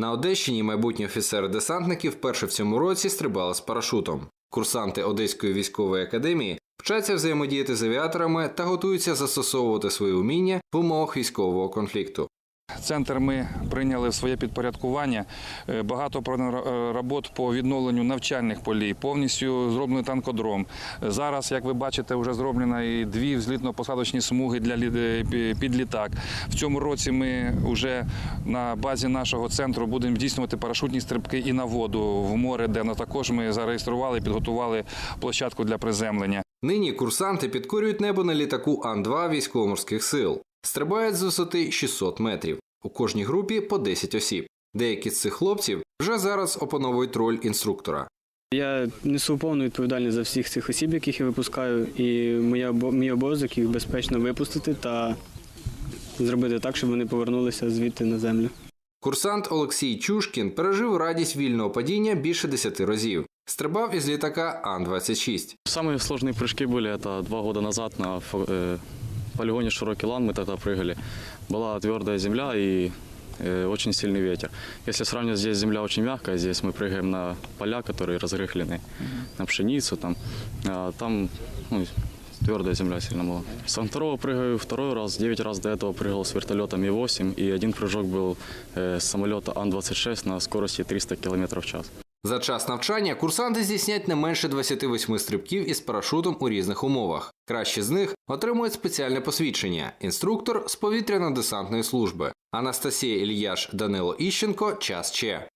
На Одещині майбутні офіцери-десантники вперше в цьому році стрибали з парашутом. Курсанти Одеської військової академії вчаться взаємодіяти з авіаторами та готуються застосовувати свої уміння в умовах військового конфлікту. Центр ми прийняли в своє підпорядкування. Е, Багато е, робот по відновленню навчальних полій, повністю зроблений танкодром. Зараз, як ви бачите, вже зроблено і дві взлітно-посадочні смуги для е, під літак. В цьому році ми вже на базі нашого центру будемо здійснювати парашутні стрибки і на воду в море, де ну, також ми зареєстрували і підготували площадку для приземлення. Нині курсанти підкорюють небо на літаку Ан-2 військово-морських сил. Стрибають з висоти 600 метрів. У кожній групі по 10 осіб. Деякі з цих хлопців вже зараз опановують роль інструктора. Я несу повну відповідальність за всіх цих осіб, яких я випускаю, і моя обо- мій обов'язок їх безпечно випустити та зробити так, щоб вони повернулися звідти на землю. Курсант Олексій Чушкін пережив радість вільного падіння більше 10 разів. Стрибав із літака Ан-26. Самые сложные прыжки были это два года назад на фо- э, полигоне Широкий Лан мы тогда прыгали. Была твердая земля и э, очень сильный ветер. Если сравнивать, здесь земля очень мягкая, здесь мы прыгаем на поля, которые разрыхлены, на пшеницу там. А там ну, твердая земля сильно была. С второго прыгаю второй раз, 9 раз до этого прыгал с вертолета Ми-8, и один прыжок был э, с самолета Ан-26 на скорости 300 км в час. За час навчання курсанти здійснять не менше 28 стрибків із парашутом у різних умовах. Кращі з них отримують спеціальне посвідчення інструктор з повітряно-десантної служби. Анастасія Ільяш, Данило Іщенко. Час Че.